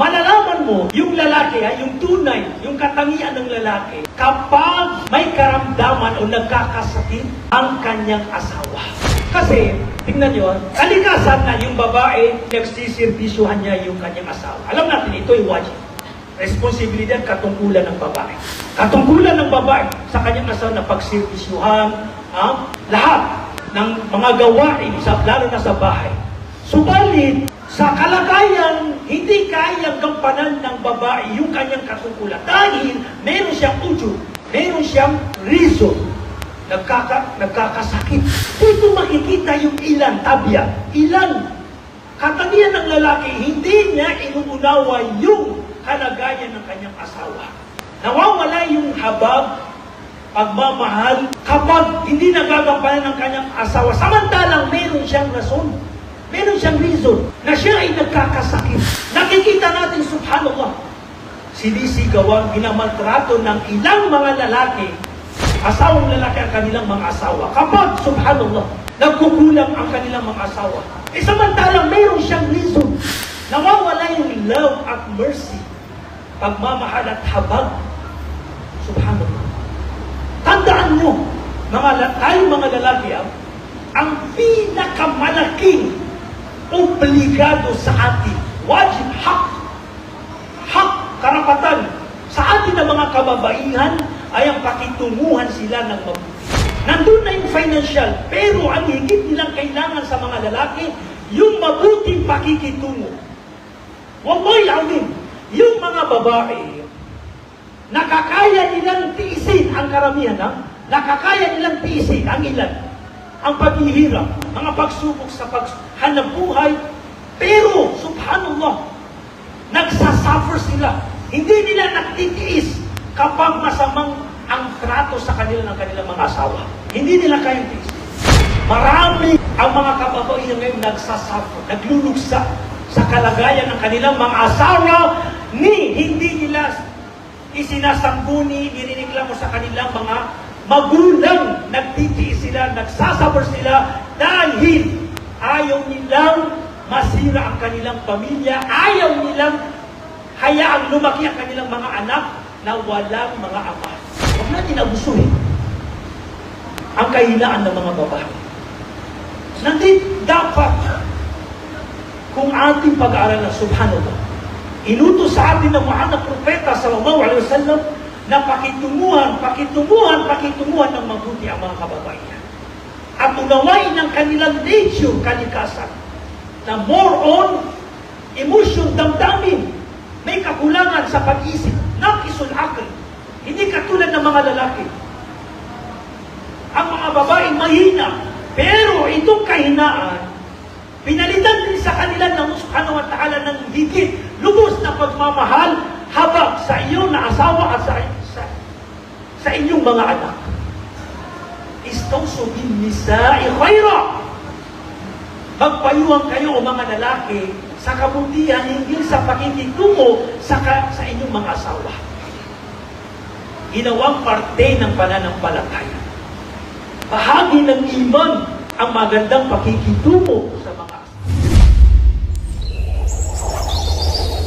Malalaman mo yung lalaki, ha, yung tunay, yung katangian ng lalaki, kapag may karamdaman o nagkakasakit ang kanyang asawa. Kasi, tingnan nyo, kalikasan na yung babae, nagsisirbisyuhan niya yung kanyang asawa. Alam natin, ito ay wajib. Responsibilidad, katungkulan ng babae. Katungkulan ng babae sa kanyang asawa na pagsirbisyuhan, ha, lahat ng mga gawain, sa, lalo na sa bahay. Subalit, sa kalagayang hindi kayang gampanan ng babae yung kanyang katungkulan dahil meron siyang ujo, meron siyang reason, nagkaka, nagkakasakit. Dito makikita yung ilan, tabya, ilan katangian ng lalaki, hindi niya inuunawa yung kalagayan ng kanyang asawa. Nawawala yung habag, pagmamahal, kapag hindi nagagampanan ng kanyang asawa. Samantalang meron siyang rason, meron siyang reason na siya ay nagkakasakit. Nakikita natin, subhanallah, sinisigawan, minamaltrato ng ilang mga lalaki, asawang lalaki ang kanilang mga asawa. Kapag, subhanallah, nagkukulang ang kanilang mga asawa. Eh samantalang mayroon siyang reason. Nawawala yung love at mercy, pagmamahal at habag. Subhanallah. Tandaan nyo, mga, la- tayo mga lalaki, ah, ang pinakamalaking obligado sa atin, wajib, hak, hak, karapatan, sa atin ng mga kababaihan ay ang pakitunguhan sila ng mabuti. Nandun na yung financial, pero ang higit nilang kailangan sa mga lalaki, yung mabuting pakikitungo. Wallahi alim, yung mga babae, nakakaya nilang tiisin ang karamihan, ha? nakakaya nilang tiisin ang ilan, ang paghihirap, mga pagsubok sa paghanap buhay, pero, subhanallah, nagsasuffer sila. Hindi nila nagtitiis kapag masamang ang trato sa kanila ng kanilang mga asawa. Hindi nila kayang tiis. Marami ang mga kababaihan ngayon nagsasuffer, naglulugsa sa kalagayan ng kanilang mga asawa ni hindi nila isinasangguni, niriniklamo sa kanilang mga magulang. Nagtitiis sila, nagsasuffer sila dahil ayaw nilang masira ang kanilang pamilya, ayaw nilang hayaang lumaki ang kanilang mga anak na walang mga ama. Huwag natin abusuhin ang kahinaan ng mga babae. Nandit dapat kung ating pag-aaral ng subhanallah, inutos sa atin ng mahal na propeta sallallahu alaihi wasallam na pakitunguhan, pakitunguhan, pakitunguhan ng mabuti ang mga kababaihan. At unawain ng kanilang nature, kalikasan, na more on emotion, damdamin, may kakulangan sa pag-isip, nakisul akal. Hindi katulad ng mga lalaki. Ang mga babae mahina, pero itong kahinaan, pinalitan din sa kanila ng subhanahu wa ta'ala ng higit, lubos na pagmamahal habang sa iyo na asawa at sa, sa, sa inyong mga anak. Istauso bin nisa'i khayra. Magpayuhan kayo o mga lalaki sa kabutihan hinggil sa pakikitungo sa, ka, sa inyong mga asawa. Ginawang parte ng pananampalataya. Bahagi ng iman ang magandang pakikitungo sa mga asawa.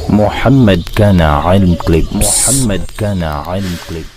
محمد كان علم كليبس محمد كان علم كليبس